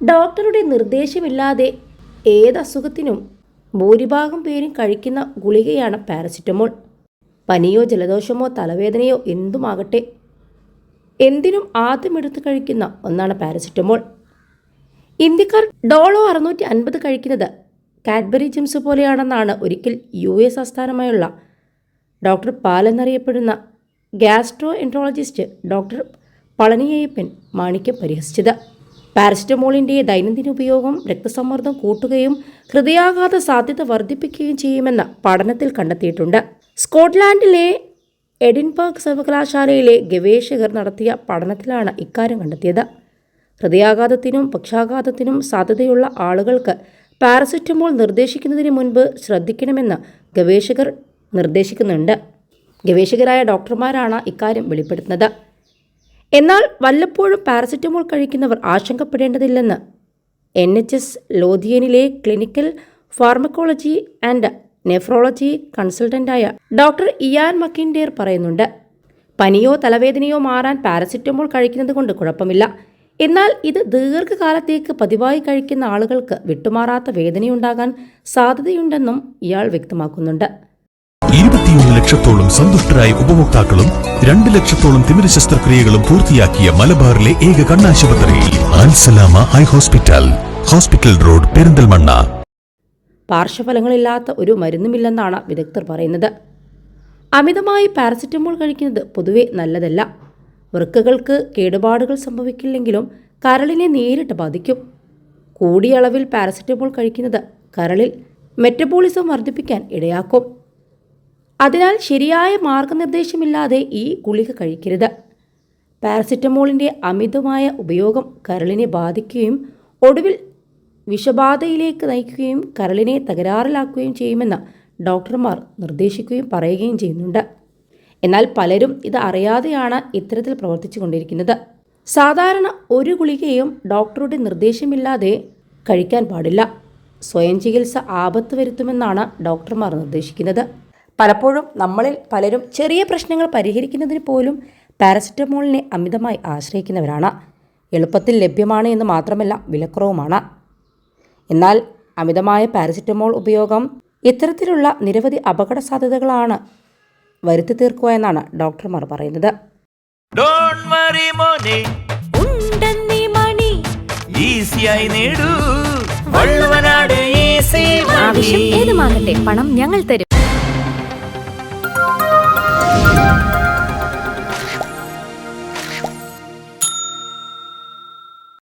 ഡോക്ടറുടെ നിർദ്ദേശമില്ലാതെ ഏത് അസുഖത്തിനും ഭൂരിഭാഗം പേരും കഴിക്കുന്ന ഗുളികയാണ് പാരസിറ്റമോൾ. പനിയോ ജലദോഷമോ തലവേദനയോ എന്തുമാകട്ടെ എന്തിനും ആദ്യം എടുത്ത് കഴിക്കുന്ന ഒന്നാണ് പാരസിറ്റമോൾ. ഇന്ത്യക്കാർ ഡോളോ അറുന്നൂറ്റി അൻപത് കഴിക്കുന്നത് കാഡ്ബറി ജിംസ് പോലെയാണെന്നാണ് ഒരിക്കൽ യു എസ് ആസ്ഥാനമായുള്ള ഡോക്ടർ പാൽ എന്നറിയപ്പെടുന്ന gastroenterologist doctor Palaniappan Manickam പരിഹസിച്ചത്. പാരസിറ്റമോളിന്റെ ദൈനംദിന ഉപയോഗം രക്തസമ്മർദ്ദം കൂട്ടുകയും ഹൃദയാഘാത സാധ്യത വർദ്ധിപ്പിക്കുകയും ചെയ്യുമെന്ന് പഠനത്തിൽ കണ്ടെത്തിയിട്ടുണ്ട്. സ്കോട്ട്ലാൻഡിലെ എഡിൻബർഗ് സർവകലാശാലയിലെ ഗവേഷകർ നടത്തിയ പഠനത്തിലാണ് ഇക്കാര്യം കണ്ടെത്തിയത്. ഹൃദയാഘാതത്തിനും പക്ഷാഘാതത്തിനും സാധ്യതയുള്ള ആളുകൾക്ക് പാരസെറ്റമോൾ നിർദ്ദേശിക്കുന്നതിന് മുൻപ് ശ്രദ്ധിക്കണമെന്ന് ഗവേഷകർ നിർദ്ദേശിക്കുന്നുണ്ട്. ഗവേഷകരായ ഡോക്ടർമാരാണ് ഇക്കാര്യം വെളിപ്പെടുത്തുന്നത്. എന്നാൽ വല്ലപ്പോഴും പാരസെറ്റമോൾ കഴിക്കുന്നവർ ആശങ്കപ്പെടേണ്ടതില്ലെന്ന് എൻ എച്ച് എസ് ലോധിയനിലെ ക്ലിനിക്കൽ ഫാർമക്കോളജി ആൻഡ് നെഫ്രോളജി കൺസൾട്ടന്റായ ഡോക്ടർ ഇയാൻ മക്കിൻഡേർ പറയുന്നുണ്ട് പനിയോ തലവേദനയോ മാറാൻ പാരസെറ്റമോൾ കഴിക്കുന്നത് കൊണ്ട് കുഴപ്പമില്ല. എന്നാൽ ഇത് ദീർഘകാലത്തേക്ക് പതിവായി കഴിക്കുന്ന ആളുകൾക്ക് വിട്ടുമാറാത്ത വേദനയുണ്ടാകാൻ സാധ്യതയുണ്ടെന്നും ഇയാൾ വ്യക്തമാക്കുന്നുണ്ട്. ഇരുപത്തിയൊന്ന് ലക്ഷത്തോളം സന്തുഷ്ടരായ ഉപഭോക്താക്കളും രണ്ട് ലക്ഷത്തോളം തിമിര ശസ്ത്രക്രിയകളും പൂർത്തിയാക്കിയ മലബാറിലെ ഏക കണ്ണാശുപത്രി. ആൻസലാമ eye hospital. Hospital road Perinthalmanna. പാർശ്വഫലങ്ങളില്ലാത്ത ഒരു മരുന്നുമില്ലെന്നാണ് വിദഗ്ധർ പറയുന്നത്. അമിതമായി പാരസെറ്റമോൾ കഴിക്കുന്നത് പൊതുവെ നല്ലതല്ല. വൃക്കകൾക്ക് കേടുപാടുകൾ സംഭവിക്കില്ലെങ്കിലും കരളിനെ നേരിട്ട് ബാധിക്കും. കൂടിയ അളവിൽ പാരസെറ്റമോൾ കഴിക്കുന്നത് കരളിൽ മെറ്റബോളിസം വർദ്ധിപ്പിക്കാൻ ഇടയാക്കും. അതിനാൽ ശരിയായ മാർഗനിർദ്ദേശമില്ലാതെ ഈ ഗുളിക കഴിക്കരുത്. പാരസിറ്റമോളിന്റെ അമിതമായ ഉപയോഗം കരളിനെ ബാധിക്കുകയും ഒടുവിൽ വിഷബാധയിലേക്ക് നയിക്കുകയും കരളിനെ തകരാറിലാക്കുകയും ചെയ്യുമെന്ന് ഡോക്ടർമാർ നിർദ്ദേശിക്കുകയും പറയുകയും ചെയ്യുന്നുണ്ട്. എന്നാൽ പലരും ഇത് അറിയാതെയാണ് ഇത്തരത്തിൽ പ്രവർത്തിച്ചു കൊണ്ടിരിക്കുന്നത്. സാധാരണ ഒരു ഗുളികയും ഡോക്ടറുടെ നിർദ്ദേശമില്ലാതെ കഴിക്കാൻ പാടില്ല. സ്വയം ചികിത്സ ആപത്ത് വരുത്തുമെന്നാണ് ഡോക്ടർമാർ നിർദ്ദേശിക്കുന്നത്. പലപ്പോഴും നമ്മളിൽ പലരും ചെറിയ പ്രശ്നങ്ങൾ പരിഹരിക്കുന്നതിന് പോലും പാരസെറ്റമോളിനെ അമിതമായി ആശ്രയിക്കുന്നവരാണ്. എളുപ്പത്തിൽ ലഭ്യമാണ് എന്ന് മാത്രമല്ല വിലക്കുറവുമാണ്. എന്നാൽ അമിതമായ പാരസെറ്റമോൾ ഉപയോഗം ഇത്തരത്തിലുള്ള നിരവധി അപകട സാധ്യതകളാണ് വരുത്തി തീർക്കുക എന്നാണ് ഡോക്ടർമാർ പറയുന്നത്. ഡോണ്ട് വറി മോനെ. ഉണ്ടെന്നീ മണി. ഈസിയായി നേടൂ. വള്ളുവനാട് ഈസി ആവശ്യം ഏതുമാകട്ടെ പണം ഞങ്ങൾ തരും.